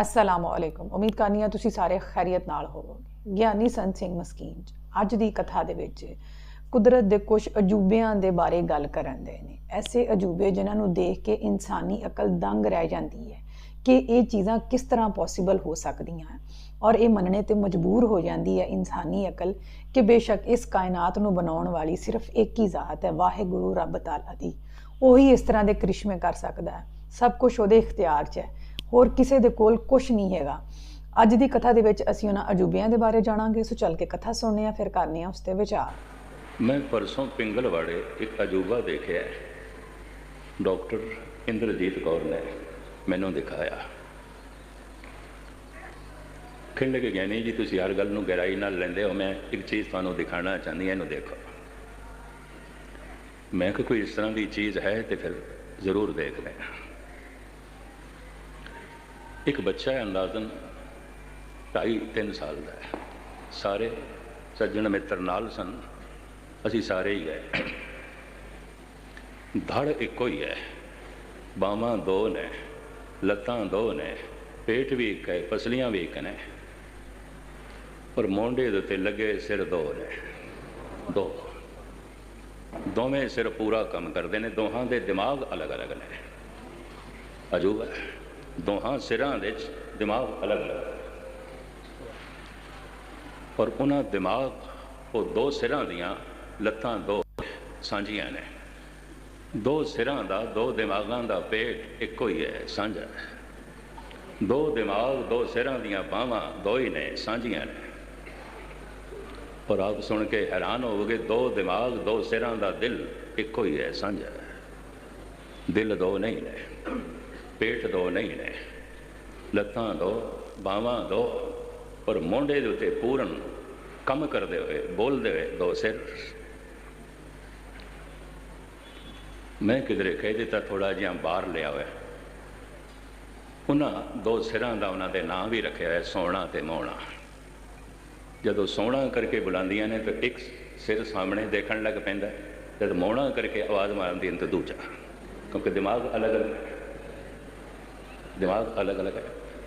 ਅਸਲਾਮ ਅਲੈਕੁਮ ਉਮੀਦ ਕਰਨੀ ਆ ਤੁਸੀਂ ਸਾਰੇ ਖੈਰੀਅਤ ਨਾਲ ਹੋਵੋਗੇ। ਗਿਆਨੀ ਸੰਤ ਸਿੰਘ ਮਸਕੀਨ ਚ ਅੱਜ ਦੀ ਕਥਾ ਦੇ ਵਿੱਚ ਕੁਦਰਤ ਦੇ ਕੁਝ ਅਜੂਬਿਆਂ ਦੇ ਬਾਰੇ ਗੱਲ ਕਰਨ ਦੇ ਨੇ। ਐਸੇ ਅਜੂਬੇ ਜਿਨ੍ਹਾਂ ਨੂੰ ਦੇਖ ਕੇ ਇਨਸਾਨੀ ਅਕਲ ਦੰਗ ਰਹਿ ਜਾਂਦੀ ਹੈ ਕਿ ਇਹ ਚੀਜ਼ਾਂ ਕਿਸ ਤਰ੍ਹਾਂ ਪੋਸੀਬਲ ਹੋ ਸਕਦੀਆਂ ਔਰ ਇਹ ਮੰਨਣੇ ਤੇ ਮਜਬੂਰ ਹੋ ਜਾਂਦੀ ਹੈ ਇਨਸਾਨੀ ਅਕਲ ਕਿ ਬੇਸ਼ੱਕ ਇਸ ਕਾਇਨਾਤ ਨੂੰ ਬਣਾਉਣ ਵਾਲੀ ਸਿਰਫ ਇੱਕ ਹੀ ਜ਼ਾਤ ਹੈ, ਵਾਹਿਗੁਰੂ ਰੱਬ ਤਾਲਾ ਦੀ। ਉਹੀ ਇਸ ਤਰ੍ਹਾਂ ਦੇ ਕ੍ਰਿਸ਼ਮੇ ਕਰ ਸਕਦਾ ਹੈ। ਸਭ ਕੁਝ ਉਹਦੇ ਇਖਤਿਆਰ 'ਚ ਹੈ। ਹੋਰ ਕਿਸੇ ਦੇ ਕੋਲ ਕੁਝ ਨਹੀਂ ਹੈਗਾ। ਅੱਜ ਦੀ ਕਥਾ ਦੇ ਵਿੱਚ ਅਸੀਂ ਉਹਨਾਂ ਅਜੂਬਿਆਂ ਦੇ ਬਾਰੇ ਜਾਣਾਂਗੇ। ਸੋ ਚੱਲ ਕੇ ਕਥਾ ਸੁਣਨੇ ਆ ਫਿਰ ਕਰਨੇ ਆ ਉਸ ਤੇ ਵਿਚਾਰ। ਮੈਂ ਪਰਸੋਂ ਪਿੰਗਲਵਾੜੇ ਇੱਕ ਅਜੂਬਾ ਦੇਖਿਆ ਡਾਕਟਰ ਇੰਦਰਜੀਤ ਕੌਰ ਨੇ ਮੈਨੂੰ ਦਿਖਾਇਆ। ਖਿੰਡ ਕੇ ਗਿਆਨੀ ਜੀ, ਤੁਸੀਂ ਹਰ ਗੱਲ ਨੂੰ ਗਹਿਰਾਈ ਨਾਲ ਲੈਂਦੇ ਹੋ। ਮੈਂ ਇੱਕ ਚੀਜ਼ ਤੁਹਾਨੂੰ ਦਿਖਾਣਾ ਚਾਹੁੰਦੀ ਹਾਂ, ਇਹਨੂੰ ਦੇਖੋ। ਮੈਂ ਕਿ ਕੋਈ ਇਸ ਤਰ੍ਹਾਂ ਦੀ ਚੀਜ਼ ਹੈ ਤੇ ਫਿਰ ਜ਼ਰੂਰ ਦੇਖ ਲੈਣਾ ਇੱਕ ਬੱਚਾ ਹੈ ਅੰਦਾਜ਼ਨ 2.5 3 ਸਾਲ ਦਾ ਹੈ। ਸਾਰੇ ਸੱਜਣ ਮਿੱਤਰ ਨਾਲ ਸਨ। ਅਸੀਂ ਸਾਰੇ ਹੀ ਗਏ। ਧੜ ਇੱਕੋ ਹੀ ਹੈ। ਬਾਹਾਂ ਦੋ ਨੇ, ਲੱਤਾਂ ਦੋ ਨੇ, ਪੇਟ ਵੀ ਇੱਕ ਹੈ, ਪਸਲੀਆਂ ਵੀ ਇੱਕ ਨੇ। ਪਰ ਮੋਢੇ ਦੇ ਉੱਤੇ ਲੱਗੇ ਸਿਰ ਦੋ ਨੇ। ਦੋ। ਦੋਵੇਂ ਸਿਰ ਪੂਰਾ ਕੰਮ ਕਰਦੇ ਨੇ, ਦੋਹਾਂ ਦੇ ਦਿਮਾਗ ਅਲੱਗ-ਅਲੱਗ ਨੇ। ਅਜੂਬਾ ਦੋਹਾਂ ਸਿਰਾਂ ਦੇ ਵਿੱਚ ਦਿਮਾਗ ਅਲੱਗ-ਅਲੱਗ ਪਰ ਉਹਨਾਂ ਦਿਮਾਗ, ਉਹ ਦੋ ਸਿਰਾਂ ਦੀਆਂ ਲੱਤਾਂ ਦੋ ਸਾਂਝੀਆਂ ਨੇ। ਦੋ ਸਿਰਾਂ ਦਾ, ਦੋ ਦਿਮਾਗਾਂ ਦਾ ਪੇਟ ਇੱਕੋ ਹੀ ਹੈ, ਸਾਂਝਾ ਹੈ। ਦੋ ਦਿਮਾਗ, ਦੋ ਸਿਰਾਂ ਦੀਆਂ ਬਾਹਾਂ ਦੋ ਹੀ ਨੇ, ਸਾਂਝੀਆਂ ਨੇ। ਪਰ ਆਪ ਸੁਣ ਕੇ ਹੈਰਾਨ ਹੋਵੋਗੇ, ਦੋ ਦਿਮਾਗ, ਦੋ ਸਿਰਾਂ ਦਾ ਦਿਲ ਇੱਕੋ ਹੀ ਹੈ, ਸਾਂਝਾ ਹੈ। ਦਿਲ ਦੋ ਨਹੀਂ ਨੇ। ਪੇਟ ਦੋ ਨਹੀਂ ਨੇ, ਲੱਤਾਂ ਦੋ, ਬਾਹਾਂ ਦੋ, ਪਰ ਮੋਢੇ ਦੇ ਉੱਤੇ ਪੂਰਨ ਕੰਮ ਕਰਦੇ ਹੋਏ, ਬੋਲਦੇ ਹੋਏ ਦੋ ਸਿਰ। ਮੈਂ ਕਿਧਰੇ ਕਹਿ ਦਿੱਤਾ ਥੋੜਾ ਜਿਹਾ ਬਾਹਰ ਲਿਆ ਹੋਇਆ। ਉਹਨਾਂ ਦੋ ਸਿਰਾਂ ਦਾ ਉਹਨਾਂ ਦੇ ਨਾਂ ਵੀ ਰੱਖਿਆ ਹੈ ਸੋਹਣਾ ਤੇ ਮੋਹਣਾ। ਜਦੋਂ ਸੋਹਣਾ ਕਰਕੇ ਬੁਲਾਉਂਦੀਆਂ ਨੇ, ਤਾਂ ਇੱਕ ਸਿਰ ਸਾਹਮਣੇ ਦੇਖਣ ਲੱਗ ਪੈਂਦਾ ਜਦ ਮੋਹਣਾ ਕਰਕੇ ਆਵਾਜ਼ ਮਾਰਦੀ ਤਾਂ ਦੂਜਾ, ਕਿਉਂਕਿ ਦਿਮਾਗ ਅਲੱਗ-ਅਲੱਗ ਹੈ। ਦਿਮਾਗ ਅਲੱਗ-ਅਲੱਗ ਹੈ,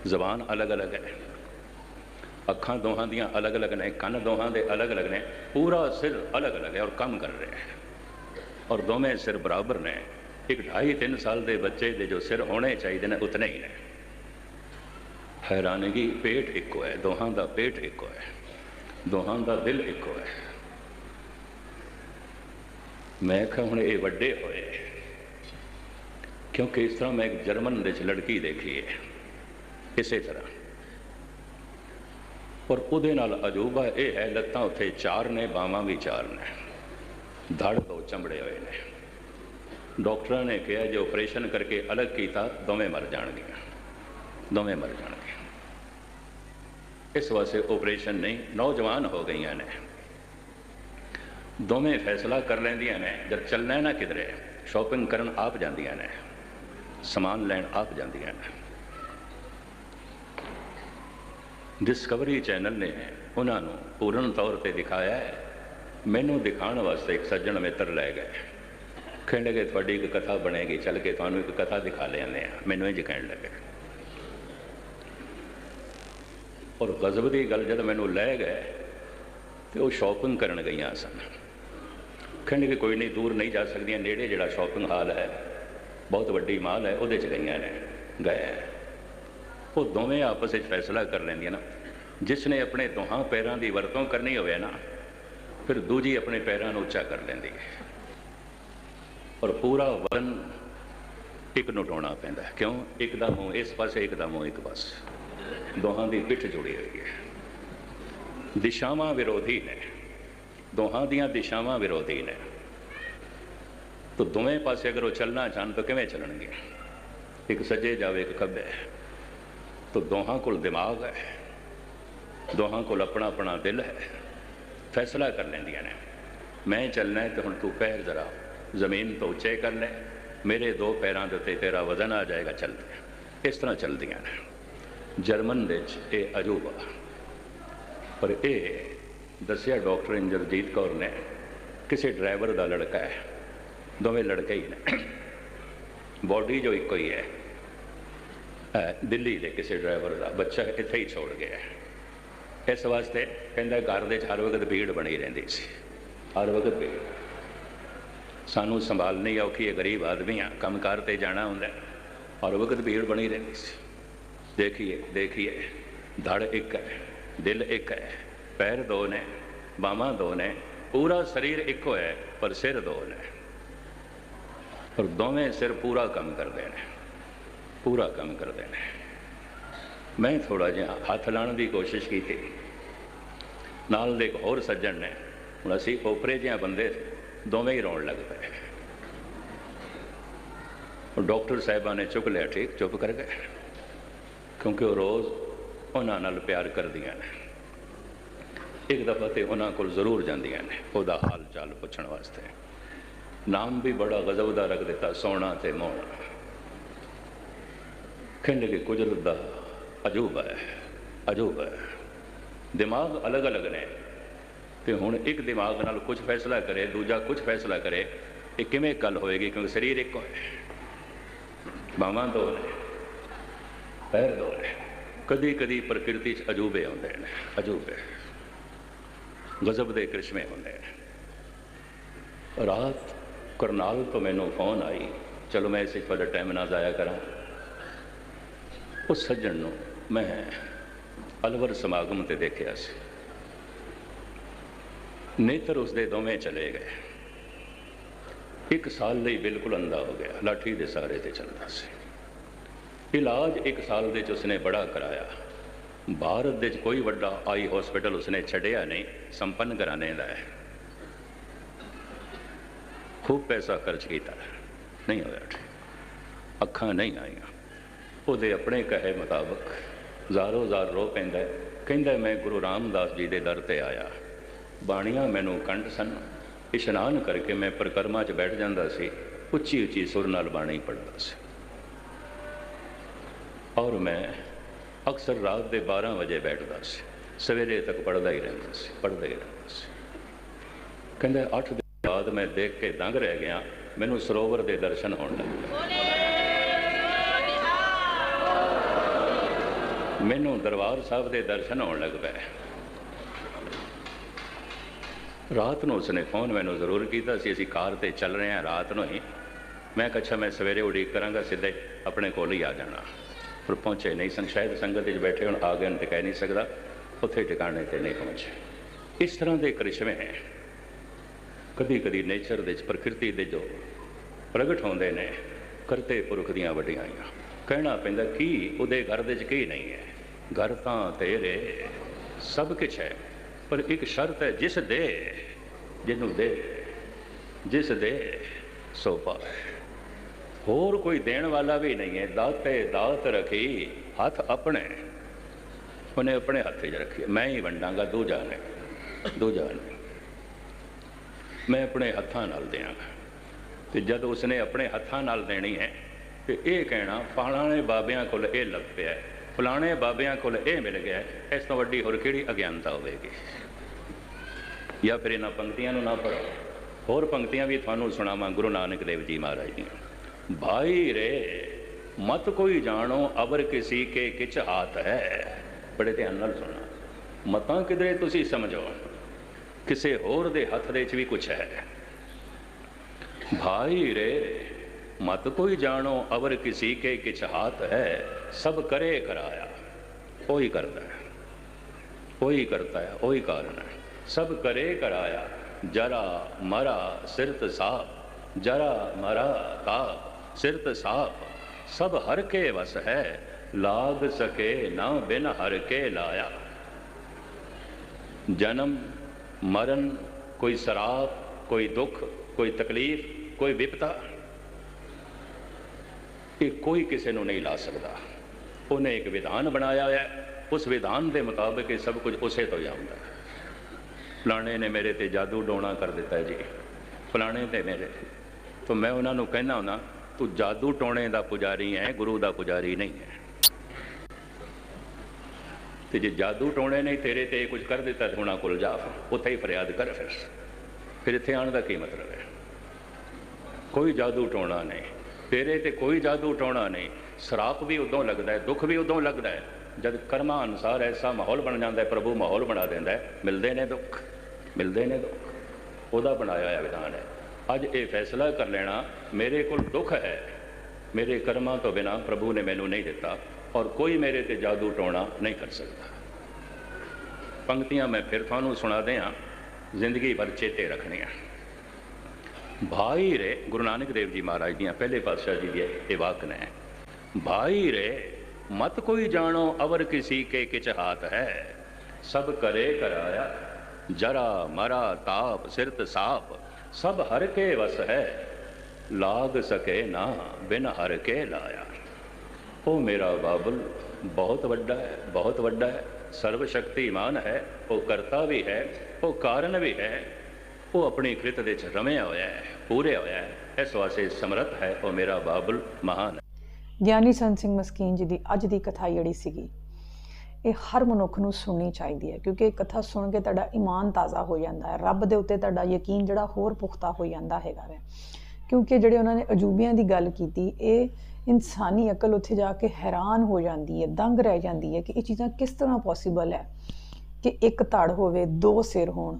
ਜ਼ਬਾਨ ਅਲੱਗ-ਅਲੱਗ ਹੈ। ਅੱਖਾਂ ਦੋਹਾਂ ਦੀਆਂ ਅਲੱਗ-ਅਲੱਗ ਨੇ, ਕੰਨ ਦੋਹਾਂ ਦੇ ਅਲੱਗ-ਅਲੱਗ ਨੇ, ਪੂਰਾ ਸਿਰ ਅਲੱਗ-ਅਲੱਗ ਹੈ ਔਰ ਕੰਮ ਕਰ ਰਿਹਾ ਹੈ। ਔਰ ਦੋਵੇਂ ਸਿਰ ਬਰਾਬਰ ਨੇ, ਇੱਕ 2.5 3 ਸਾਲ ਦੇ ਬੱਚੇ ਦੇ ਜੋ ਸਿਰ ਹੋਣੇ ਚਾਹੀਦੇ ਨੇ, ਉਤਨੇ ਹੀ ਨੇ। ਹੈਰਾਨਗੀ ਪੇਟ ਇੱਕੋ ਹੈ, ਦੋਹਾਂ ਦਾ ਪੇਟ ਇੱਕੋ ਹੈ, ਦੋਹਾਂ ਦਾ ਦਿਲ ਇੱਕੋ ਹੈ। ਮੈਂ ਕਿਹਾ, ਹੁਣ ਇਹ ਵੱਡੇ ਹੋਏ ਕਿਉਂਕਿ ਇਸ ਤਰ੍ਹਾਂ ਮੈਂ ਇੱਕ ਜਰਮਨ ਵਿੱਚ ਲੜਕੀ ਦੇਖੀ ਹੈ। ਇਸੇ ਤਰ੍ਹਾਂ। ਪਰ ਉਹਦੇ ਨਾਲ ਅਜੂਬਾ ਇਹ ਹੈ, ਲੱਤਾਂ ਉੱਥੇ ਚਾਰ ਨੇ, ਬਾਹਾਂ ਵੀ ਚਾਰ ਨੇ। ਧੜ ਤੋਂ ਚਮੜੇ ਹੋਏ ਨੇ। ਡਾਕਟਰਾਂ ਨੇ ਕਿਹਾ, ਜੇ ਆਪਰੇਸ਼ਨ ਕਰਕੇ ਅਲੱਗ ਕੀਤਾ, ਦੋਵੇਂ ਮਰ ਜਾਣਗੀਆਂ। ਦੋਵੇਂ ਮਰ ਜਾਣਗੇ ਇਸ ਵਾਸਤੇ ਆਪਰੇਸ਼ਨ ਨਹੀਂ, ਨੌਜਵਾਨ ਹੋ ਗਈਆਂ ਨੇ। ਦੋਵੇਂ ਫੈਸਲਾ ਕਰ ਲੈਂਦੀਆਂ ਨੇ, ਜਦ ਚੱਲਣਾ ਨਾ ਕਿਧਰੇ, ਸ਼ਾਪਿੰਗ ਕਰਨ ਆਪ ਜਾਂਦੀਆਂ ਨੇ। ਸਮਾਨ ਲੈਣ ਆਪ ਜਾਂਦੀਆਂ ਨੇ। ਡਿਸਕਵਰੀ ਚੈਨਲ ਨੇ ਉਹਨਾਂ ਨੂੰ ਪੂਰਨ ਤੌਰ ਤੇ ਦਿਖਾਇਆ ਹੈ। ਮੈਨੂੰ ਦਿਖਾਉਣ ਵਾਸਤੇ ਇੱਕ ਸੱਜਣ ਮਿੱਤਰ ਲੈ ਗਏ। ਕਹਿਣ ਲੱਗੇ ਤੁਹਾਡੀ ਇੱਕ ਕਥਾ ਬਣੇਗੀ। ਚੱਲ ਕੇ ਤੁਹਾਨੂੰ ਇੱਕ ਕਥਾ ਦਿਖਾ ਲਿਆਉਂਦੇ ਆ ਮੈਨੂੰ ਇਹ ਕਹਿਣ ਲੱਗੇ। ਔਰ ਗਜ਼ਬ ਦੀ ਗੱਲ ਜਦ ਮੈਨੂੰ ਲੈ ਗਏ, ਤੇ ਉਹ ਸ਼ਾਪਿੰਗ ਕਰਨ ਗਈਆਂ ਸਨ। ਕਹਿੰਦੇ ਕਿ ਕੋਈ ਨਹੀਂ, ਦੂਰ ਨਹੀਂ ਜਾ ਸਕਦੀਆਂ। ਨੇੜੇ ਜਿਹੜਾ ਸ਼ਾਪਿੰਗ ਹਾਲ ਹੈ ਬਹੁਤ ਵੱਡੀ ਮਾਲ ਹੈ, ਉਹਦੇ 'ਚ ਗਈਆਂ ਨੇ। ਗਏ। ਉਹ ਦੋਵੇਂ ਆਪਸ ਵਿੱਚ ਫੈਸਲਾ ਕਰ ਲੈਂਦੀਆਂ ਨਾ। ਜਿਸ ਨੇ ਆਪਣੇ ਦੋਹਾਂ ਪੈਰਾਂ ਦੀ ਵਰਤੋਂ ਕਰਨੀ ਹੋਵੇ ਨਾ, ਫਿਰ ਦੂਜੀ ਆਪਣੇ ਪੈਰਾਂ ਨੂੰ ਉੱਚਾ ਕਰ ਲੈਂਦੀ ਹੈ। ਔਰ ਪੂਰਾ ਵਰਨ ਇੱਕ ਨੂੰ ਟੋਣਾ ਪੈਂਦਾ ਕਿਉਂ? ਇੱਕ ਦਾ ਮੂੰਹ ਇਸ ਪਾਸੇ, ਇੱਕ ਦਾ ਮੂੰਹ ਇੱਕ ਪਾਸੇ। ਦੋਹਾਂ ਦੀ ਪਿੱਠ ਜੁੜੀ ਹੋਈ ਹੈ। ਦਿਸ਼ਾਵਾਂ ਵਿਰੋਧੀ ਨੇ। ਦੋਹਾਂ ਦੀਆਂ ਦਿਸ਼ਾਵਾਂ ਵਿਰੋਧੀ ਨੇ। ਤਾਂ ਦੋਵੇਂ ਪਾਸੇ ਅਗਰ ਉਹ ਚੱਲਣਾ ਚਾਹਣ ਤਾਂ ਕਿਵੇਂ ਚੱਲਣਗੇ ਇੱਕ ਸੱਜੇ ਜਾਵੇ ਇੱਕ ਖੱਬੇ ਤਾਂ ਦੋਹਾਂ ਕੋਲ ਦਿਮਾਗ ਹੈ ਦੋਹਾਂ ਕੋਲ ਆਪਣਾ ਆਪਣਾ ਦਿਲ ਹੈ ਫੈਸਲਾ ਕਰ ਲੈਂਦੀਆਂ ਨੇ ਮੈਂ ਚੱਲਣਾ ਹੈ ਤੇ ਹੁਣ ਤੂੰ ਪੈਰ ਜ਼ਰਾ ਜ਼ਮੀਨ ਤੋਂ ਉੱਚੇ ਕਰ ਲੈ ਮੇਰੇ ਦੋ ਪੈਰਾਂ ਦੇ ਉੱਤੇ ਤੇਰਾ ਵਜ਼ਨ ਆ ਜਾਏਗਾ ਚੱਲ ਇਸ ਤਰ੍ਹਾਂ ਚੱਲਦੀਆਂ ਨੇ ਜਰਮਨ ਵਿੱਚ ਇਹ ਅਜੂਬਾ ਪਰ ਇਹ ਦੱਸਿਆ ਡਾਕਟਰ ਇੰਦਰਜੀਤ ਕੌਰ ਨੇ ਕਿਸੇ ਡਰਾਈਵਰ ਦਾ ਲੜਕਾ ਹੈ ਦੋਵੇਂ ਲੜਕੇ ਹੀ ਨੇ। ਬਾਡੀ ਜੋ ਇੱਕੋ ਹੀ ਹੈ। ਦਿੱਲੀ ਦੇ ਕਿਸੇ ਡਰਾਈਵਰ ਦਾ ਬੱਚਾ ਇੱਥੇ ਹੀ ਛੋੜ ਗਿਆ। ਇਸ ਵਾਸਤੇ ਕਹਿੰਦਾ ਘਰ ਦੇ 'ਚ ਹਰ ਵਕਤ ਭੀੜ ਬਣੀ ਰਹਿੰਦੀ ਸੀ। ਹਰ ਵਕਤ ਭੀੜ। ਸਾਨੂੰ ਸੰਭਾਲਣੀ ਔਖੀ ਹੈ, ਗਰੀਬ ਆਦਮੀ ਆ, ਕੰਮਕਾਰ ਤੇ ਜਾਣਾ ਹੁੰਦਾ ਹਰ ਵਕਤ ਭੀੜ ਬਣੀ ਰਹਿੰਦੀ ਸੀ। ਦੇਖੀਏ ਦੇਖੀਏ। ਧੜ ਇੱਕ ਹੈ, ਦਿਲ ਇੱਕ ਹੈ, ਪੈਰ ਦੋ ਨੇ, ਬਾਹਾਂ ਦੋ ਨੇ, ਪੂਰਾ ਸਰੀਰ ਇੱਕੋ ਹੈ, ਪਰ ਸਿਰ ਦੋ ਨੇ। ਪਰ ਦੋਵੇਂ ਸਿਰ ਪੂਰਾ ਕੰਮ ਕਰਦੇ ਨੇ। ਪੂਰਾ ਕੰਮ ਕਰਦੇ ਨੇ। ਮੈਂ ਥੋੜਾ ਜਿਹਾ ਹੱਥ ਲਾਉਣ ਦੀ ਕੋਸ਼ਿਸ਼ ਕੀਤੀ। ਨਾਲ ਦੇ ਇੱਕ ਹੋਰ ਸੱਜਣ ਨੇ। ਹੁਣ ਅਸੀਂ ਓਪਰੇ ਜਿਹਾ ਬੰਦੇ ਦੋਵੇਂ ਹੀ ਰੋਣ ਲੱਗ ਪਏ। ਉਹ ਡਾਕਟਰ ਸਾਹਿਬਾਂ ਨੇ ਚੁੱਕ ਲਿਆ, ਠੀਕ? ਚੁੱਪ ਕਰ ਗਏ। ਕਿਉਂਕਿ ਉਹ ਰੋਜ਼ ਉਹਨਾਂ ਨਾਲ ਪਿਆਰ ਕਰਦੀਆਂ ਨੇ। ਇੱਕ ਦਫਾ ਤੇ ਉਹਨਾਂ ਕੋਲ ਜ਼ਰੂਰ ਜਾਂਦੀਆਂ ਨੇ। ਉਹਦਾ ਹਾਲ ਚਾਲ ਪੁੱਛਣ ਵਾਸਤੇ। ਨਾਮ ਵੀ ਬੜਾ ਗਜ਼ਬ ਦਾ ਰੱਖ ਦਿੱਤਾ, ਸੋਨਾ ਤੇ ਮੋਹਣਾ ਕਹਿੰਦੇ ਕਿ ਕੁਦਰਤ ਦਾ ਅਜੂਬਾ ਹੈ ਅਜੂਬਾ ਹੈ। ਦਿਮਾਗ ਅਲੱਗ-ਅਲੱਗ ਨੇ ਤੇ ਹੁਣ ਇੱਕ ਦਿਮਾਗ ਨਾਲ ਕੁਝ ਫੈਸਲਾ ਕਰੇ, ਦੂਜਾ ਕੁਝ ਫੈਸਲਾ ਕਰੇ, ਇਹ ਕਿਵੇਂ ਗੱਲ ਹੋਏਗੀ, ਕਿਉਂਕਿ ਸਰੀਰ ਇੱਕੋ ਹੈ। ਬਾਹਾਂ ਦੋ ਨੇ, ਪੈਰ ਦੋ ਨੇ ਕਦੀ ਕਦੀ ਪ੍ਰਕਿਰਤੀ 'ਚ ਅਜੂਬੇ ਆਉਂਦੇ ਨੇ, ਅਜੂਬੇ। ਗਜ਼ਬ ਦੇ ਕ੍ਰਿਸ਼ਮੇ ਹੁੰਦੇ ਨੇ। ਰਾਤ ਕਰਨਾਲ, ਤੋਂ ਮੈਨੂੰ ਫੋਨ ਆਈ। ਚਲੋ ਮੈਂ ਇਸੇ ਤੁਹਾਡਾ ਟਾਈਮ ਨਾ ਜ਼ਾਇਆ ਕਰਾਂ। ਉਸ ਸੱਜਣ ਨੂੰ ਮੈਂ ਅਲਵਰ ਸਮਾਗਮ ਤੇ ਦੇਖਿਆ ਸੀ। ਨੇਤਰ ਉਸਦੇ ਦੋਵੇਂ ਚਲੇ ਗਏ। ਇੱਕ ਸਾਲ ਲਈ ਬਿਲਕੁਲ ਅੰਧਾ ਹੋ ਗਿਆ, ਲਾਠੀ ਦੇ ਸਾਰੇ ਤੇ ਚੱਲਦਾ ਸੀ। ਇਲਾਜ ਇੱਕ ਸਾਲ ਦੇ ਚ ਉਸਨੇ ਬੜਾ ਕਰਾਇਆ। ਭਾਰਤ ਦੇ ਚ ਕੋਈ ਵੱਡਾ ਆਈ ਹਸਪੀਟਲ ਉਸਨੇ ਛੱਡਿਆ ਨਹੀਂ, ਸੰਪੰਨ ਘਰਾਣੇ ਦਾ ਹੈ। ਖੂਬ ਪੈਸਾ ਖਰਚ ਕੀਤਾ। ਨਹੀਂ ਹੋਇਆ ਠੀਕ ਅੱਖਾਂ ਨਹੀਂ ਆਈਆਂ। ਉਹਦੇ ਆਪਣੇ ਕਹੇ ਮੁਤਾਬਕ ਜ਼ਾਰੋ ਜ਼ਾਰ ਰੋ ਪੈਂਦਾ ਕਹਿੰਦਾ, ਮੈਂ ਗੁਰੂ ਰਾਮਦਾਸ ਜੀ ਦੇ ਦਰ ਤੇ ਆਇਆ। ਬਾਣੀਆਂ ਮੈਨੂੰ ਕੰਠ ਸਨ। ਇਸ਼ਨਾਨ ਕਰਕੇ ਮੈਂ ਪ੍ਰਕਰਮਾ 'ਚ ਬੈਠ ਜਾਂਦਾ ਸੀ। ਉੱਚੀ ਉੱਚੀ ਸੁਰ ਨਾਲ ਬਾਣੀ ਪੜ੍ਹਦਾ ਸੀ। ਔਰ ਮੈਂ ਅਕਸਰ ਰਾਤ ਦੇ 12 ਵਜੇ ਬੈਠਦਾ ਸੀ। ਸਵੇਰੇ ਤੱਕ ਪੜ੍ਹਦਾ ਹੀ ਰਹਿੰਦਾ ਸੀ, ਪੜ੍ਹਦਾ ਹੀ ਰਹਿੰਦਾ ਸੀ। ਕਹਿੰਦਾ 8 ਬਾਅਦ ਮੈਂ ਦੇਖ ਕੇ ਦੰਗ ਰਹਿ ਗਿਆ ਮੈਨੂੰ ਸਰੋਵਰ ਦੇ ਦਰਸ਼ਨ ਹੋਣ ਲੱਗੇ। ਮੈਨੂੰ ਦਰਬਾਰ ਸਾਹਿਬ ਦੇ ਦਰਸ਼ਨ ਹੋਣ ਲੱਗ ਪਏ। ਰਾਤ ਨੂੰ ਉਸਨੇ ਫੋਨ ਮੈਨੂੰ ਜ਼ਰੂਰ ਕੀਤਾ ਸੀ ਅਸੀਂ ਕਾਰ ਤੇ ਚੱਲ ਰਹੇ ਹਾਂ ਰਾਤ ਨੂੰ ਹੀ। ਮੈਂ ਕਿਹਾ ਮੈਂ ਸਵੇਰੇ ਉਡੀਕ ਕਰਾਂਗਾ ਸਿੱਧੇ ਆਪਣੇ ਕੋਲ ਹੀ ਆ ਜਾਣਾ। ਪਰ ਪਹੁੰਚੇ ਨਹੀਂ ਸਨ ਸ਼ਾਇਦ ਸੰਗਤ ਵਿੱਚ ਬੈਠੇ ਹੁਣ ਆ ਗਏ ਤੇ ਕਹਿ ਨਹੀਂ ਸਕਦਾ। ਉੱਥੇ ਟਿਕਾਣੇ ਤੇ ਨਹੀਂ ਪਹੁੰਚੇ। ਇਸ ਤਰ੍ਹਾਂ ਦੇ ਕਰਿਸ਼ਮੇ ਹੈ। ਕਦੀ ਕਦੀ ਨੇਚਰ ਦੇ ਵਿੱਚ, ਪ੍ਰਕਿਰਤੀ ਦੇ ਜੋ ਪ੍ਰਗਟ ਹੁੰਦੇ ਨੇ, ਕਰਤੇ ਪੁਰਖ ਦੀਆਂ ਵਡਿਆਈਆਂ ਕਹਿਣਾ ਪੈਂਦਾ ਕੀ ਉਹਦੇ ਘਰ ਦੇ ਵਿੱਚ ਕੀ ਨਹੀਂ ਹੈ? ਘਰ ਤਾਂ ਤੇਰੇ, ਸਭ ਕੁਝ ਹੈ, ਪਰ ਇੱਕ ਸ਼ਰਤ ਹੈ, ਜਿਸ ਦੇ, ਜਿਹਨੂੰ ਦੇ, ਜਿਸ ਦੇ ਸੋ ਪਾਵੇ ਹੋਰ ਕੋਈ ਦੇਣ ਵਾਲਾ ਵੀ ਨਹੀਂ ਹੈ, ਦਾਤੇ ਦਾਤ ਰੱਖੀ, ਹੱਥ ਆਪਣੇ। ਉਹਨੇ ਆਪਣੇ ਹੱਥੇ 'ਚ ਰੱਖੀ। ਮੈਂ ਹੀ ਵੰਡਾਂਗਾ, ਦੂਜਾ ਨੇ ਦੂਜਾ ਨੇ ਮੈਂ ਆਪਣੇ ਹੱਥਾਂ ਨਾਲ ਦਿਆਂਗਾ। ਤੇ ਜਦ ਉਸਨੇ ਆਪਣੇ ਹੱਥਾਂ ਨਾਲ ਦੇਣੀ ਹੈ, ਤੇ ਇਹ ਕਹਿਣਾ, ਫਲਾਣੇ ਬਾਬਿਆਂ ਕੋਲ ਇਹ ਲੱਗ ਪਿਆ ਫਲਾਣੇ ਬਾਬਿਆਂ ਕੋਲ ਇਹ ਮਿਲ ਗਿਆ ਇਸ ਤੋਂ ਵੱਡੀ ਹੋਰ ਕਿਹੜੀ ਅਗਿਆਨਤਾ ਹੋਵੇਗੀ? ਜਾਂ ਫਿਰ ਇਹਨਾਂ ਪੰਕਤੀਆਂ ਨੂੰ ਨਾ ਪੜੋ ਹੋਰ ਪੰਕਤੀਆਂ ਵੀ ਤੁਹਾਨੂੰ ਸੁਣਾਵਾਂ ਗੁਰੂ ਨਾਨਕ ਦੇਵ ਜੀ ਮਹਾਰਾਜ ਦੀਆਂ। ਭਾਈ ਰੇ, ਮਤ ਕੋਈ ਜਾਣੋ ਅਬਰ ਕਿਸੀ ਕੇ ਕਿਛ ਹਾਥ ਹੈ। ਬੜੇ ਧਿਆਨ ਨਾਲ ਸੁਣਨਾ ਮਤਾਂ ਕਿਧਰੇ ਤੁਸੀਂ ਸਮਝੋ ਕਿਸੇ ਹੋਰ ਦੇ ਹੱਥ ਦੇ ਵਿੱਚ ਵੀ ਕੁਝ ਹੈ। ਭਾਈ ਰੇ, ਮਤ ਕੋਈ ਜਾਣੋ, ਅਵਰ ਕਿਸੀ ਕੇ ਕਿਛ ਹਾਥ ਹੈ, ਸਭ ਕਰੇ ਕਰਾਇਆ। ਉਹੀ ਕਰਦਾ ਹੈ। ਉਹੀ ਕਰਤਾ ਹੈ, ਉਹੀ ਕਾਰਨ ਹੈ। ਸਭ ਕਰੇ ਕਰਾਇਆ, ਜਰਾ ਮਰਾ ਸਿਰਤ ਸਾਪ, ਜਰਾ ਮਰਾ ਤਾਪ ਸਿਰਤ ਸਾਪ, ਸਭ ਹਰ ਕੇ ਵਸ ਹੈ, ਲਾਗ ਸਕੇ ਨਾ ਬਿਨ ਹਰ ਕੇ ਲਾਇਆ। ਜਨਮ ਮਰਨ, ਕੋਈ ਸਰਾਪ ਕੋਈ ਦੁੱਖ, ਕੋਈ ਤਕਲੀਫ, ਕੋਈ ਵਿਪਤਾ, ਇਹ ਕੋਈ ਕਿਸੇ ਨੂੰ ਨਹੀਂ ਲਾ ਸਕਦਾ। ਉਹਨੇ ਇੱਕ ਵਿਧਾਨ ਬਣਾਇਆ ਹੋਇਆ ਉਸ ਵਿਧਾਨ ਦੇ ਮੁਤਾਬਕ ਇਹ ਸਭ ਕੁਝ ਉਸੇ ਤੋਂ ਹੀ ਆਉਂਦਾ ਹੈ। ਫਲਾਣੇ ਨੇ ਮੇਰੇ ਤੇ ਜਾਦੂ ਡੋਣਾ ਕਰ ਦਿੱਤਾ ਜੀ। ਫਲਾਣੇ ਤੇ ਮੇਰੇ ਤਾਂ। ਮੈਂ ਉਹਨਾਂ ਨੂੰ ਕਹਿਣਾ ਹੁੰਦਾ, ਤੂੰ ਜਾਦੂ ਟੋਣੇ ਦਾ ਪੁਜਾਰੀ ਹੈ, ਗੁਰੂ ਦਾ ਪੁਜਾਰੀ ਨਹੀਂ ਹੈ। ਤੇ ਜੇ ਜਾਦੂ ਟੋਣੇ ਨਹੀਂ ਤੇਰੇ ਤੇ ਕੁਝ ਕਰ ਦਿੱਤਾ ਤੇ ਉਹਨਾਂ ਕੋਲ ਜਾ ਫਿਰ, ਉੱਥੇ ਹੀ ਫਰਿਆਦ ਕਰ ਫਿਰ। ਫਿਰ ਇੱਥੇ ਆਉਣ ਦਾ ਕੀ ਮਤਲਬ ਹੈ? ਕੋਈ ਜਾਦੂ ਟੋਣਾ ਨਹੀਂ। ਤੇਰੇ ਤੇ ਕੋਈ ਜਾਦੂ ਟੋਣਾ ਨਹੀਂ। ਸਰਾਪ ਵੀ ਉਦੋਂ ਲੱਗਦਾ ਹੈ, ਦੁੱਖ ਵੀ ਉਦੋਂ ਲੱਗਦਾ ਹੈ, ਜਦ ਕਰਮਾਂ ਅਨੁਸਾਰ ਐਸਾ ਮਾਹੌਲ ਬਣ ਜਾਂਦਾ ਹੈ, ਪ੍ਰਭੂ ਮਾਹੌਲ ਬਣਾ ਦਿੰਦਾ ਹੈ। ਮਿਲਦੇ ਨੇ ਦੁੱਖ, ਮਿਲਦੇ ਨੇ ਦੁੱਖ। ਉਹਦਾ ਬਣਾਇਆ ਹੋਇਆ ਵਿਧਾਨ ਹੈ। ਅੱਜ ਇਹ ਫੈਸਲਾ ਕਰ ਲੈਣਾ, ਮੇਰੇ ਕੋਲ ਦੁੱਖ ਹੈ। ਮੇਰੇ ਕਰਮਾਂ ਤੋਂ ਬਿਨਾ ਪ੍ਰਭੂ ਨੇ ਮੈਨੂੰ ਨਹੀਂ ਦਿੱਤਾ। ਔਰ ਕੋਈ ਮੇਰੇ ਤੇ ਜਾਦੂ ਟੋਣਾ ਨਹੀਂ ਕਰ ਸਕਦਾ। ਪੰਕਤੀਆਂ ਮੈਂ ਫਿਰ ਤੁਹਾਨੂੰ ਸੁਣਾ ਦਿਆਂ, ਜ਼ਿੰਦਗੀ ਭਰ ਚੇਤੇ ਰੱਖਣੀਆਂ। ਭਾਈ ਰੇ, ਗੁਰੂ ਨਾਨਕ ਦੇਵ ਜੀ ਮਹਾਰਾਜ ਦੀਆਂ ਪਹਿਲੇ ਪਾਤਸ਼ਾਹ ਜੀ ਦੇ ਇਹ ਵਾਕ ਨੇ, ਭਾਈ ਰੇ, ਮਤ ਕੋਈ ਜਾਣੋ ਅਵਰ ਕਿਸੀ ਕੇ ਕਿਚ ਹਾਥ ਹੈ। ਸਭ ਕਰੇ ਕਰਾਇਆ, ਜਰਾ ਮਰਾ ਤਾਪ ਸਿਰਤ ਸਾਪ, ਸਭ ਹਰ ਕੇ ਵਸ ਹੈ। ਲਾਗ ਸਕੇ ਨਾ ਬਿਨ ਹਰ ਕੇ ਲਾਇਆ। ਉਹ ਮੇਰਾ ਬਾਬਲ ਬਹੁਤ ਵੱਡਾ ਹੈ, ਬਹੁਤ ਵੱਡਾ ਹੈ। ਸਰਵ ਸ਼ਕਤੀਮਾਨ ਹੈ, ਉਹ ਕਰਤਾ ਵੀ ਹੈ, ਉਹ ਕਾਰਨ ਵੀ ਹੈ। ਉਹ ਆਪਣੀ ਕ੍ਰਿਤ ਦੇ ਚ ਰਮਿਆ ਹੋਇਆ ਹੈ ਪੂਰੇ ਹੋਇਆ ਹੈ। ਇਸ ਵਾਸਤੇ ਸਮਰੱਥ ਹੈ, ਉਹ ਮੇਰਾ ਬਾਬਲ ਮਹਾਨ ਹੈ। ਗਿਆਨੀ ਸੰਤ ਸਿੰਘ ਮਸਕੀਨ ਜੀ ਦੀ ਅੱਜ ਦੀ ਕਥਾ ਜਿਹੜੀ ਸੀਗੀ, ਇਹ ਹਰ ਮਨੁੱਖ ਨੂੰ ਸੁਣਨੀ ਚਾਹੀਦੀ ਹੈ, ਕਿਉਂਕਿ ਇਹ ਕਥਾ ਸੁਣ ਕੇ ਤੁਹਾਡਾ ਈਮਾਨ ਤਾਜ਼ਾ ਹੋ ਜਾਂਦਾ ਹੈ। ਰੱਬ ਦੇ ਉੱਤੇ ਤੁਹਾਡਾ ਯਕੀਨ ਜਿਹੜਾ ਹੋਰ ਪੁਖਤਾ ਹੋ ਜਾਂਦਾ ਹੈਗਾ ਵੇ ਕਿਉਂਕਿ ਜਿਹੜੇ ਉਹਨਾਂ ਨੇ ਅਜੂਬਿਆਂ ਦੀ ਗੱਲ ਕੀਤੀ, ਇਹ ਇਨਸਾਨੀ ਅਕਲ ਉੱਥੇ ਜਾ ਕੇ ਹੈਰਾਨ ਹੋ ਜਾਂਦੀ ਹੈ, ਦੰਗ ਰਹਿ ਜਾਂਦੀ ਹੈ ਕਿ ਇਹ ਚੀਜ਼ਾਂ ਕਿਸ ਤਰ੍ਹਾਂ ਪੋਸੀਬਲ ਹੈ ਕਿ ਇੱਕ ਧੜ ਹੋਵੇ, ਦੋ ਸਿਰ ਹੋਣ,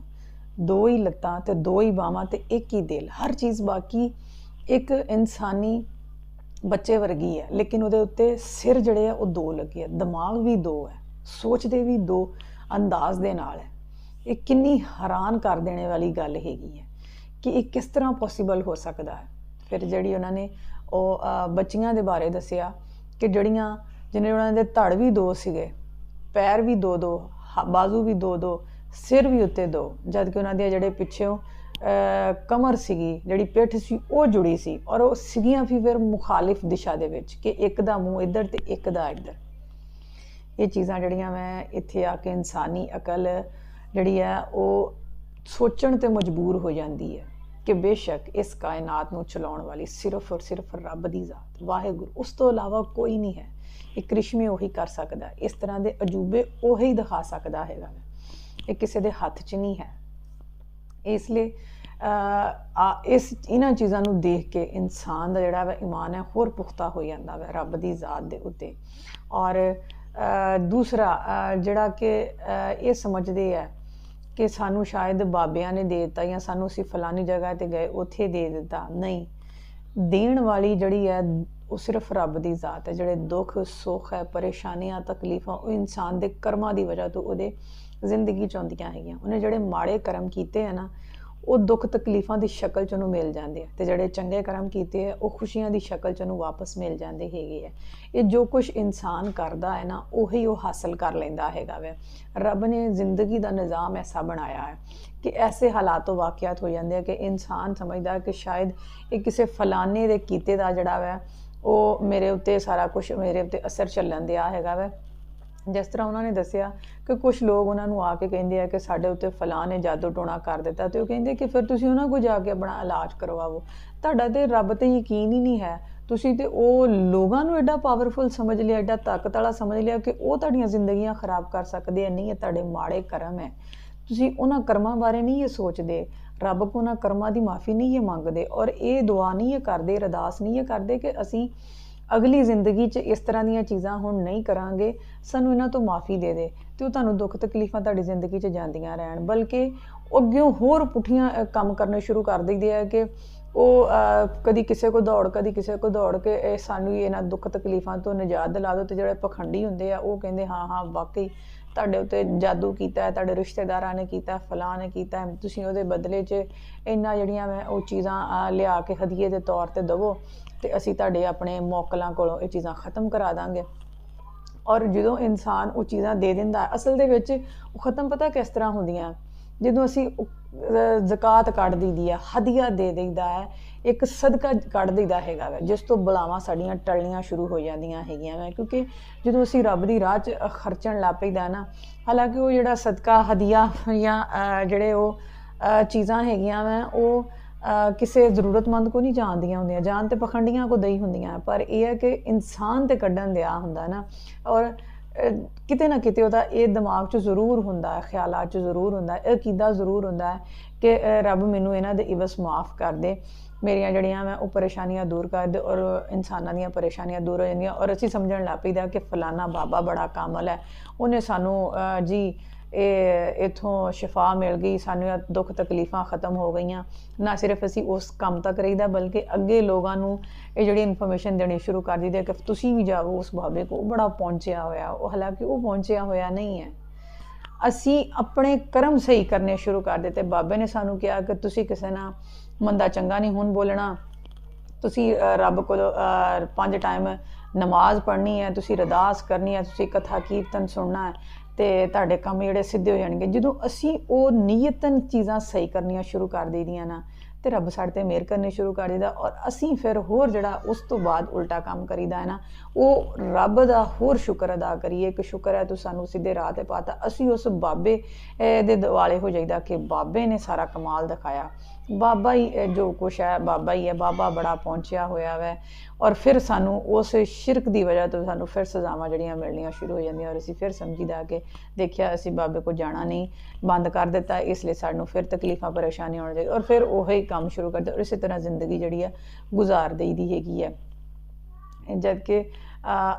ਦੋ ਹੀ ਲੱਤਾਂ ਤੇ ਦੋ ਹੀ ਬਾਹਾਂ ਤੇ ਇੱਕ ਹੀ ਦਿਲ। ਹਰ ਚੀਜ਼ ਬਾਕੀ ਇੱਕ ਇਨਸਾਨੀ ਬੱਚੇ ਵਰਗੀ ਹੈ, ਲੇਕਿਨ ਉਹਦੇ ਉੱਤੇ ਸਿਰ ਜਿਹੜੇ ਆ ਉਹ ਦੋ ਲੱਗੇ ਆ, ਦਿਮਾਗ ਵੀ ਦੋ ਹੈ, ਸੋਚਦੇ ਵੀ ਦੋ, ਅੰਦਾਜ਼ ਦੇ ਨਾਲ ਹੈ। ਇਹ ਕਿੰਨੀ ਹੈਰਾਨ ਕਰ ਦੇਣੇ ਵਾਲੀ ਗੱਲ ਹੈਗੀ ਹੈ ਕਿ ਇਹ ਕਿਸ ਤਰ੍ਹਾਂ ਪੋਸੀਬਲ ਹੋ ਸਕਦਾ ਹੈ। ਫਿਰ ਜਿਹੜੀ ਉਹਨਾਂ ਨੇ ਉਹ ਬੱਚੀਆਂ ਦੇ ਬਾਰੇ ਦੱਸਿਆ ਕਿ ਜਿਹੜੀਆਂ, ਜਿਹਨੇ ਉਹਨਾਂ ਦੇ ਧੜ ਵੀ ਦੋ ਸੀਗੇ, ਪੈਰ ਵੀ ਦੋ ਦੋ, ਹ- ਬਾਜ਼ੂ ਵੀ ਦੋ ਦੋ, ਸਿਰ ਵੀ ਉੱਤੇ ਦੋ ਜਦ ਕਿ ਉਹਨਾਂ ਦੇ ਜਿਹੜੇ ਪਿੱਛੇੋਂ ਕਮਰ ਸੀਗੀ, ਜਿਹੜੀ ਪਿੱਠ ਸੀ, ਉਹ ਜੁੜੀ ਸੀ ਔਰ ਉਹ ਸੀਗੀਆਂ ਵੀ ਫਿਰ ਮੁਖਾਲਿਫ ਦਿਸ਼ਾ ਦੇ ਵਿੱਚ ਕਿ ਇੱਕ ਦਾ ਮੂੰਹ ਇੱਧਰ ਤੇ ਇੱਕ ਦਾ ਇੱਧਰ। ਇਹ ਚੀਜ਼ਾਂ ਜਿਹੜੀਆਂ ਮੈਂ ਇੱਥੇ ਆ ਕੇ ਇਨਸਾਨੀ ਅਕਲ ਜਿਹੜੀ ਹੈ ਉਹ ਸੋਚਣ ਤੇ ਮਜਬੂਰ ਹੋ ਜਾਂਦੀ ਹੈ। ਕਿ ਬੇਸ਼ੱਕ ਇਸ ਕਾਇਨਾਤ ਨੂੰ ਚਲਾਉਣ ਵਾਲੀ ਸਿਰਫ ਔਰ ਸਿਰਫ ਰੱਬ ਦੀ ਜ਼ਾਤ ਵਾਹਿਗੁਰੂ। ਉਸ ਤੋਂ ਇਲਾਵਾ ਕੋਈ ਨਹੀਂ ਹੈ ਇਹ ਕ੍ਰਿਸ਼ਮੇ ਉਹੀ ਕਰ ਸਕਦਾ ਇਸ ਤਰ੍ਹਾਂ ਦੇ ਅਜੂਬੇ ਉਹੀ ਦਿਖਾ ਸਕਦਾ ਹੈਗਾ ਇਹ ਕਿਸੇ ਦੇ ਹੱਥ 'ਚ ਨਹੀਂ ਹੈ। ਇਸ ਲਈ ਅਹ, ਆ ਇਸ ਇਹਨਾਂ ਚੀਜ਼ਾਂ ਨੂੰ ਦੇਖ ਕੇ ਇਨਸਾਨ ਦਾ ਜਿਹੜਾ ਵਾ ਈਮਾਨ ਹੈ ਹੋਰ ਪੁਖਤਾ ਹੋ ਜਾਂਦਾ ਵਾ ਰੱਬ ਦੀ ਜ਼ਾਤ ਦੇ ਉੱਤੇ। ਔਰ ਅਹ, ਦੂਸਰਾ ਅਹ, ਜਿਹੜਾ ਕਿ ਅਹ, ਇਹ ਸਮਝਦੇ ਆ ਕਿ ਸਾਨੂੰ ਸ਼ਾਇਦ ਬਾਬਿਆਂ ਨੇ ਦੇ ਦਿੱਤਾ ਜਾਂ ਸਾਨੂੰ ਅਸੀਂ ਫਲਾਨੀ ਜਗ੍ਹਾ ਤੇ ਗਏ, ਉੱਥੇ ਦੇ ਦਿੱਤਾ। ਨਹੀਂ। ਦੇਣ ਵਾਲੀ ਜਿਹੜੀ ਹੈ, ਉਹ ਸਿਰਫ ਰੱਬ ਦੀ ਜ਼ਾਤ ਹੈ। ਜਿਹੜੇ ਦੁੱਖ, ਸੁੱਖ ਹੈ, ਪਰੇਸ਼ਾਨੀਆਂ, ਤਕਲੀਫਾਂ, ਉਹ ਇਨਸਾਨ ਦੇ ਕਰਮਾਂ ਦੀ ਵਜ੍ਹਾ ਤੋਂ ਉਹਦੇ ਜ਼ਿੰਦਗੀ ਚ ਆਉਂਦੀਆਂ ਹੈਗੀਆਂ। ਉਹਨੇ ਜਿਹੜੇ ਮਾੜੇ ਕਰਮ ਕੀਤੇ ਆ ਨਾ ਉਹ ਦੁੱਖ ਤਕਲੀਫਾਂ ਦੀ ਸ਼ਕਲ ਚ ਉਹਨੂੰ ਮਿਲ ਜਾਂਦੇ ਆ ਤੇ ਜਿਹੜੇ ਚੰਗੇ ਕਰਮ ਕੀਤੇ ਆ, ਉਹ ਖੁਸ਼ੀਆਂ ਦੀ ਸ਼ਕਲ ਚ ਉਹਨੂੰ ਵਾਪਸ ਮਿਲ ਜਾਂਦੇ ਹੈਗੇ ਆ। ਇਹ ਜੋ ਕੁਝ ਇਨਸਾਨ ਕਰਦਾ ਹੈ ਨਾ, ਉਹੀ ਉਹ ਹਾਸਲ ਕਰ ਲੈਂਦਾ ਹੈਗਾ ਵੇ। ਰੱਬ ਨੇ ਜ਼ਿੰਦਗੀ ਦਾ ਨਿਜ਼ਾਮ ਐਸਾ ਬਣਾਇਆ ਹੈ ਕਿ ਐਸੇ ਹਾਲਾਤੋਂ ਵਾਕਿਆਤ ਹੋ ਜਾਂਦੇ ਆ ਕਿ ਇਨਸਾਨ ਸਮਝਦਾ ਕਿ ਸ਼ਾਇਦ ਇਹ ਕਿਸੇ ਫਲਾਣੇ ਦੇ ਕੀਤੇ ਦਾ ਜਿਹੜਾ ਵਾ, ਉਹ ਮੇਰੇ ਉੱਤੇ ਸਾਰਾ ਕੁਝ ਮੇਰੇ ਉੱਤੇ ਅਸਰ ਚੱਲਣ ਦਿਆ ਹੈਗਾ ਵਾ। ਜਿਸ ਤਰ੍ਹਾਂ ਉਹਨਾਂ ਨੇ ਦੱਸਿਆ ਕਿ ਕੁਝ ਲੋਕ ਉਹਨਾਂ ਨੂੰ ਆ ਕੇ ਕਹਿੰਦੇ ਆ ਕਿ ਸਾਡੇ ਉੱਤੇ ਫਲਾਂ ਨੇ ਜਾਦੂ ਟੋਣਾ ਕਰ ਦਿੱਤਾ ਤੇ ਉਹ ਕਹਿੰਦੇ ਕਿ ਫਿਰ ਤੁਸੀਂ ਉਹਨਾਂ ਕੋਲ ਜਾ ਕੇ ਆਪਣਾ ਇਲਾਜ ਕਰਵਾਓ ਤੁਹਾਡਾ ਤੇ ਰੱਬ ਤੇ ਯਕੀਨ ਹੀ ਨਹੀਂ ਹੈ। ਤੁਸੀਂ ਤੇ ਉਹ ਲੋਕਾਂ ਨੂੰ ਐਡਾ ਪਾਵਰਫੁਲ ਸਮਝ ਲਿਆ, ਐਡਾ ਤਾਕਤ ਵਾਲਾ ਸਮਝ ਲਿਆ ਕਿ ਉਹ ਤੁਹਾਡੀਆਂ ਜ਼ਿੰਦਗੀਆਂ ਖਰਾਬ ਕਰ ਸਕਦੇ ਆ, ਨਹੀਂ, ਇਹ ਤੁਹਾਡੇ ਮਾੜੇ ਕਰਮ ਹੈ। ਤੁਸੀਂ ਉਹਨਾਂ ਕਰਮਾਂ ਬਾਰੇ ਨਹੀਂ ਇਹ ਸੋਚਦੇ। ਰੱਬ ਕੋ ਉਹਨਾਂ ਕਰਮਾਂ ਦੀ ਮਾਫੀ ਨਹੀਂ ਇਹ ਮੰਗਦੇ ਔਰ ਇਹ ਦੁਆ ਨਹੀਂ ਇਹ ਕਰਦੇ, ਅਰਦਾਸ ਨਹੀਂ ਇਹ ਕਰਦੇ ਕਿ ਅਸੀਂ ਅਗਲੀ ਜ਼ਿੰਦਗੀ 'ਚ ਇਸ ਤਰ੍ਹਾਂ ਦੀਆਂ ਚੀਜ਼ਾਂ ਹੁਣ ਨਹੀਂ ਕਰਾਂਗੇ ਸਾਨੂੰ ਇਹਨਾਂ ਤੋਂ ਮਾਫੀ ਦੇ ਦੇ ਤੇ ਉਹ ਤੁਹਾਨੂੰ ਦੁੱਖ ਤਕਲੀਫਾਂ ਤੁਹਾਡੀ ਜ਼ਿੰਦਗੀ 'ਚ ਜਾਂਦੀਆਂ ਰਹਿਣ। ਬਲਕਿ ਉਹ ਅੱਗਿਓਂ ਹੋਰ ਪੁੱਠੀਆਂ ਕੰਮ ਕਰਨੇ ਸ਼ੁਰੂ ਕਰ ਦਿੰਦੇ ਆ ਕਿ ਉਹ ਅ, ਕਦੀ ਕਿਸੇ ਕੋ ਦੌੜ ਕਦੀ ਕਿਸੇ ਕੋ ਦੌੜ ਕੇ ਇਹ ਸਾਨੂੰ ਇਹਨਾਂ ਦੁੱਖ ਤਕਲੀਫਾਂ ਤੋਂ ਨਿਜਾਤ ਦਿਲਾ ਦਿਓ ਤੇ ਜਿਹੜੇ ਪਖੰਡੀ ਹੁੰਦੇ ਆ ਉਹ ਕਹਿੰਦੇ ਹਾਂ ਹਾਂ ਵਾਕਈ ਤੁਹਾਡੇ ਉੱਤੇ ਜਾਦੂ ਕੀਤਾ ਹੈ ਤੁਹਾਡੇ ਰਿਸ਼ਤੇਦਾਰਾਂ ਨੇ ਕੀਤਾ ਫਲਾਂ ਨੇ ਕੀਤਾ ਤੁਸੀਂ ਉਹਦੇ ਬਦਲੇ 'ਚ ਇੰਨਾ ਜਿਹੜੀਆਂ ਮੈਂ ਉਹ ਚੀਜ਼ਾਂ ਲਿਆ ਕੇ ਹਦੀਏ ਦੇ ਤੌਰ ਤੇ ਦਵੋ ਤੇ ਅਸੀਂ ਤੁਹਾਡੇ ਆਪਣੇ ਮੌਕਲਾਂ ਕੋਲੋਂ ਇਹ ਚੀਜ਼ਾਂ ਖਤਮ ਕਰਾ ਦਾਂਗੇ। ਔਰ ਜਦੋਂ ਇਨਸਾਨ ਉਹ ਚੀਜ਼ਾਂ ਦੇ ਦਿੰਦਾ ਅਸਲ ਦੇ ਵਿੱਚ ਉਹ ਖਤਮ ਪਤਾ ਕਿਸ ਤਰ੍ਹਾਂ ਹੁੰਦੀਆਂ? ਜਦੋਂ ਅਸੀਂ ਅਹ, ਜ਼ਕਾਤ ਕੱਢ ਦਈਦੀ ਆ ਹਦੀਆ ਦੇ ਦੇਈਦਾ ਹੈ ਇੱਕ ਸਦਕਾ ਕੱਢ ਦਿੰਦਾ ਹੈਗਾ ਵਾ ਜਿਸ ਤੋਂ ਬਲਾਵਾਂ ਸਾਡੀਆਂ ਟਲਣੀਆਂ ਸ਼ੁਰੂ ਹੋ ਜਾਂਦੀਆਂ ਹੈਗੀਆਂ ਵਾ ਕਿਉਂਕਿ ਜਦੋਂ ਅਸੀਂ ਰੱਬ ਦੀ ਰਾਹ 'ਚ ਖਰਚਣ ਲੱਗ ਪਈਦਾ ਨਾ ਹਾਲਾਂਕਿ ਉਹ ਜਿਹੜਾ ਸਦਕਾ ਹਦੀਆ ਜਾਂ ਜਿਹੜੇ ਉਹ ਚੀਜ਼ਾਂ ਹੈਗੀਆਂ ਵਾ ਉਹ ਅਹ, ਕਿਸੇ ਜ਼ਰੂਰਤਮੰਦ ਕੋ ਨਹੀਂ ਜਾਣਦੀਆਂ ਹੁੰਦੀਆਂ ਜਾਣ ਤੇ ਪਖੰਡੀਆਂ ਕੋ ਦਈ ਹੁੰਦੀਆਂ ਪਰ ਇਹ ਹੈ ਕਿ ਇਨਸਾਨ ਤੇ ਕੱਢਣ ਦਿਆ ਹੁੰਦਾ ਨਾ ਔਰ ਕਿਤੇ ਨਾ ਕਿਤੇ ਉਹਦਾ ਇਹ ਦਿਮਾਗ 'ਚ ਜ਼ਰੂਰ ਹੁੰਦਾ ਹੈ, ਖਿਆਲਾਂ 'ਚ ਜ਼ਰੂਰ ਹੁੰਦਾ ਹੈ, ਇਹ ਅਕੀਦਾ ਜ਼ਰੂਰ ਹੁੰਦਾ ਹੈ ਕਿ ਰੱਬ ਮੈਨੂੰ ਇਹਨਾਂ ਦੇ ਇਵਸ ਮਾਫ ਕਰ ਦੇ। ਮੇਰੀਆਂ ਜਿਹੜੀਆਂ ਮੈਂ ਉਹ ਪਰੇਸ਼ਾਨੀਆਂ ਦੂਰ ਕਰ ਦੇ ਔਰ ਇਨਸਾਨਾਂ ਦੀਆਂ ਪਰੇਸ਼ਾਨੀਆਂ ਦੂਰ ਹੋ ਜਾਂਦੀਆਂ ਔਰ ਅਸੀਂ ਸਮਝਣ ਲੱਗ ਪਈਦਾ ਕਿ ਫਲਾਨਾ ਬਾਬਾ ਬੜਾ ਕਾਮਲ ਹੈ, ਉਹਨੇ ਸਾਨੂੰ ਜੀ ਇਹ ਇਥੋਂ ਸ਼ਿਫਾ ਮਿਲ ਗਈ ਸਾਨੂੰ ਦੁੱਖ ਤਕਲੀਫਾਂ ਖਤਮ ਹੋ ਗਈਆਂ। ਨਾ ਸਿਰਫ ਅਸੀਂ ਉਸ ਕੰਮ ਤੱਕ ਰਹੀਦਾ ਬਲਕਿ ਅੱਗੇ ਲੋਕਾਂ ਨੂੰ ਇਹ ਜਿਹੜੀ ਇਨਫੋਰਮੇਸ਼ਨ ਦੇਣੀ ਸ਼ੁਰੂ ਕਰ ਦਿੱਤੀ ਕਿ ਤੁਸੀਂ ਵੀ ਜਾਓ ਉਸ ਬਾਬੇ ਕੋ ਬੜਾ ਪਹੁੰਚਿਆ ਹੋਇਆ। ਉਹ ਹਾਲਾਂਕਿ ਉਹ ਪਹੁੰਚਿਆ ਹੋਇਆ ਨਹੀਂ ਹੈ। ਅਸੀਂ ਆਪਣੇ ਕਰਮ ਸਹੀ ਕਰਨੇ ਸ਼ੁਰੂ ਕਰ ਦਿੱਤੇ। ਬਾਬੇ ਨੇ ਸਾਨੂੰ ਕਿਹਾ ਕਿ ਤੁਸੀਂ ਕਿਸੇ ਨਾਲ ਮੰਦਾ ਚੰਗਾ ਨਹੀਂ ਹੁਣ ਬੋਲਣਾ। ਤੁਸੀਂ ਰੱਬ ਕੋਲ ਅਹ, ਪੰਜ ਟਾਈਮ ਨਮਾਜ਼ ਪੜ੍ਹਨੀ ਹੈ ਤੁਸੀਂ ਅਰਦਾਸ ਕਰਨੀ ਹੈ ਤੁਸੀਂ ਕਥਾ ਕੀਰਤਨ ਸੁਣਨਾ ਹੈ। ਤੇ ਤੁਹਾਡੇ ਕੰਮ ਜਿਹੜੇ ਸਿੱਧੇ ਹੋ ਜਾਣਗੇ। ਜਦੋਂ ਅਸੀਂ ਉਹ ਨੀਅਤਨ ਚੀਜ਼ਾਂ ਸਹੀ ਕਰਨੀਆਂ ਸ਼ੁਰੂ ਕਰ ਦੇਈਆਂ ਨਾ ਤੇ ਰੱਬ ਸਾਡੇ ਤੇ ਮਿਹਰ ਕਰਨੀ ਸ਼ੁਰੂ ਕਰ ਦਿੰਦਾ ਔਰ ਅਸੀਂ ਫਿਰ ਹੋਰ ਜਿਹੜਾ ਉਸ ਤੋਂ ਬਾਅਦ ਉਲਟਾ ਕੰਮ ਕਰੀਦਾ ਹੈ ਨਾ, ਉਹ ਰੱਬ ਦਾ ਹੋਰ ਸ਼ੁਕਰ ਅਦਾ ਕਰੀਏ ਕਿ ਸ਼ੁਕਰ ਹੈ ਤੂੰ ਸਾਨੂੰ ਸਿੱਧੇ ਰਾਹ ਤੇ ਪਾਤਾ। ਅਸੀਂ ਉਸ ਬਾਬੇ ਦੇ ਦਿਵਾਲੇ ਹੋ ਜਾਈਦਾ ਕਿ ਬਾਬੇ ਨੇ ਸਾਰਾ ਕਮਾਲ ਦਿਖਾਇਆ। ਬਾਬਾ ਹੀ ਜੋ ਕੁਛ ਹੈ, ਬਾਬਾ ਹੀ ਹੈ, ਬਾਬਾ ਬੜਾ ਪਹੁੰਚਿਆ ਹੋਇਆ ਵੈ। ਔਰ ਫਿਰ ਸਾਨੂੰ ਉਸ ਸ਼ਿਰਕ ਦੀ ਵਜ੍ਹਾ ਤੋਂ ਸਾਨੂੰ ਫਿਰ ਸਜ਼ਾਵਾਂ ਜਿਹੜੀਆਂ ਮਿਲਣੀਆਂ ਸ਼ੁਰੂ ਹੋ ਜਾਂਦੀਆਂ ਔਰ ਅਸੀਂ ਫਿਰ ਸਮਝੀਦਾ ਕਿ ਦੇਖਿਆ ਅਸੀਂ ਬਾਬੇ ਕੋ ਜਾਣਾ ਨਹੀਂ, ਬੰਦ ਕਰ ਦਿੱਤਾ, ਇਸ ਲਈ ਸਾਨੂੰ ਫਿਰ ਤਕਲੀਫਾਂ, ਪਰੇਸ਼ਾਨੀਆਂ ਆਉਣ ਲੱਗ ਔਰ ਫਿਰ ਉਹੀ ਕੰਮ ਸ਼ੁਰੂ ਕਰਦੇ ਔਰ ਇਸੇ ਤਰ੍ਹਾਂ ਜ਼ਿੰਦਗੀ ਜਿਹੜੀ ਹੈ ਗੁਜ਼ਾਰ ਦੇਈਦੀ ਹੈਗੀ ਹੈ। ਜਦ ਕਿ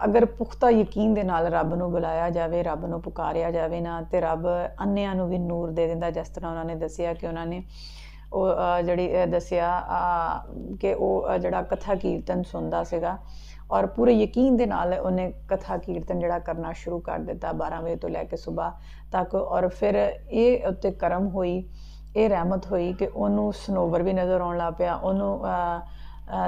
ਅਗਰ ਪੁਖਤਾ ਯਕੀਨ ਦੇ ਨਾਲ ਰੱਬ ਨੂੰ ਬੁਲਾਇਆ ਜਾਵੇ ਰੱਬ ਨੂੰ ਪੁਕਾਰਿਆ ਜਾਵੇ ਨਾ ਤੇ ਰੱਬ ਅੰਨਿਆਂ ਨੂੰ ਵੀ ਨੂਰ ਦੇ ਦਿੰਦਾ ਜਿਸ ਤਰ੍ਹਾਂ ਉਹਨਾਂ ਨੇ ਦੱਸਿਆ ਕਿ ਉਹਨਾਂ ਨੇ ਉਹ ਜਿਹੜੀ ਦੱਸਿਆ ਅਹ, ਕਿ ਉਹ ਜਿਹੜਾ ਕਥਾ ਕੀਰਤਨ ਸੁਣਦਾ ਸੀਗਾ ਔਰ ਪੂਰੇ ਯਕੀਨ ਦੇ ਨਾਲ ਉਹਨੇ ਕਥਾ ਕੀਰਤਨ ਜਿਹੜਾ ਕਰਨਾ ਸ਼ੁਰੂ ਕਰ ਦਿੱਤਾ 12 ਵਜੇ ਤੋਂ ਲੈ ਕੇ ਸਵੇਰ ਤੱਕ ਔਰ ਫਿਰ ਇਹ ਉੱਤੇ ਕਰਮ ਹੋਈ। ਇਹ ਰਹਿਮਤ ਹੋਈ ਕਿ ਉਹਨੂੰ ਸਨੋਵਰ ਵੀ ਨਜ਼ਰ ਆਉਣ ਲੱਗ ਪਿਆ, ਉਹਨੂੰ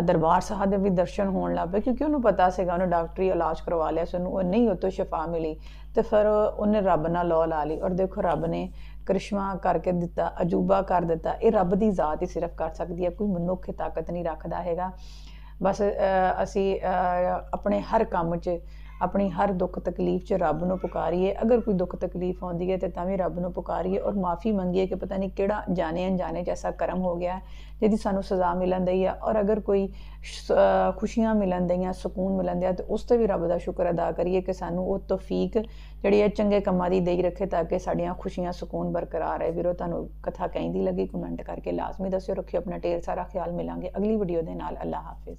ਦਰਬਾਰ ਸਾਹਿਬ ਦੇ ਵੀ ਦਰਸ਼ਨ ਹੋਣ ਲੱਗ ਪਏ ਕਿਉਂਕਿ ਉਹਨੂੰ ਪਤਾ ਸੀਗਾ, ਉਹਨੇ ਡਾਕਟਰੀ ਇਲਾਜ ਕਰਵਾ ਲਿਆ ਸੀ, ਉਹਨੂੰ ਉਹ ਨਹੀਂ ਉਹ ਤੋਂ ਸ਼ਿਫਾ ਮਿਲੀ ਤੇ ਫਿਰ ਉਹਨੇ ਰੱਬ ਨਾਲ ਲੋ ਲਾ ਲਈ ਔਰ ਦੇਖੋ ਰੱਬ ਨੇ ਕ੍ਰਿਸ਼ਮਾ ਕਰਕੇ ਦਿੱਤਾ, ਅਜੂਬਾ ਕਰ ਦਿੱਤਾ, ਇਹ ਰੱਬ ਦੀ ਜ਼ਾਤ ਹੀ ਸਿਰਫ ਕਰ ਸਕਦੀ ਹੈ, ਕੋਈ ਮਨੁੱਖ ਤਾਕਤ ਨਹੀਂ ਰੱਖਦਾ ਹੈਗਾ। ਬਸ ਅਸੀਂ ਆਪਣੇ ਹਰ ਕੰਮ 'ਚ ਆਪਣੀ ਹਰ ਦੁੱਖ ਤਕਲੀਫ 'ਚ ਰੱਬ ਨੂੰ ਪੁਕਾਰੀਏ ਅਗਰ ਕੋਈ ਦੁੱਖ ਤਕਲੀਫ ਆਉਂਦੀ ਹੈ ਤੇ ਤਾਂ ਵੀ ਰੱਬ ਨੂੰ ਪੁਕਾਰੀਏ ਔਰ ਮਾਫੀ ਮੰਗੀਏ ਕਿ ਪਤਾ ਨਹੀਂ ਕਿਹੜਾ ਜਾਣੇ ਅਣਜਾਣੇ 'ਚ ਐਸਾ ਕਰਮ ਹੋ ਗਿਆ ਹੈ ਜਿਹਦੀ ਸਾਨੂੰ ਸਜ਼ਾ ਮਿਲਣ ਦਈ ਆ ਔਰ ਅਗਰ ਕੋਈ ਸ਼- ਅਹ, ਖੁਸ਼ੀਆਂ ਮਿਲਣ ਦਈਆਂ ਸਕੂਨ ਮਿਲਣ ਦਿਆ ਤੇ ਉਸ ਤੇ ਵੀ ਰੱਬ ਦਾ ਸ਼ੁਕਰ ਅਦਾ ਕਰੀਏ ਕਿ ਸਾਨੂੰ ਉਹ ਤੌਫੀਕ ਜਿਹੜੀ ਹੈ ਚੰਗੇ ਕੰਮਾਂ ਦੀ ਦੇਈ ਰੱਖੇ ਤਾਂ ਕਿ ਸਾਡੀਆਂ ਖੁਸ਼ੀਆਂ ਸਕੂਨ ਬਰਕਰਾਰ ਰਹੇ ਵੀਰੋ ਤੁਹਾਨੂੰ ਕਥਾ ਕਹਿੰਦੀ ਲੱਗੀ ਕਮੈਂਟ ਕਰਕੇ ਲਾਜ਼ਮੀ ਦੱਸਿਓ ਰੱਖਿਓ ਆਪਣਾ ਢੇਰ ਸਾਰਾ ਖਿਆਲ ਮਿਲਾਂਗੇ ਅਗਲੀ ਵੀਡੀਓ ਦੇ ਨਾਲ ਅੱਲਾ ਹਾਫਿਜ਼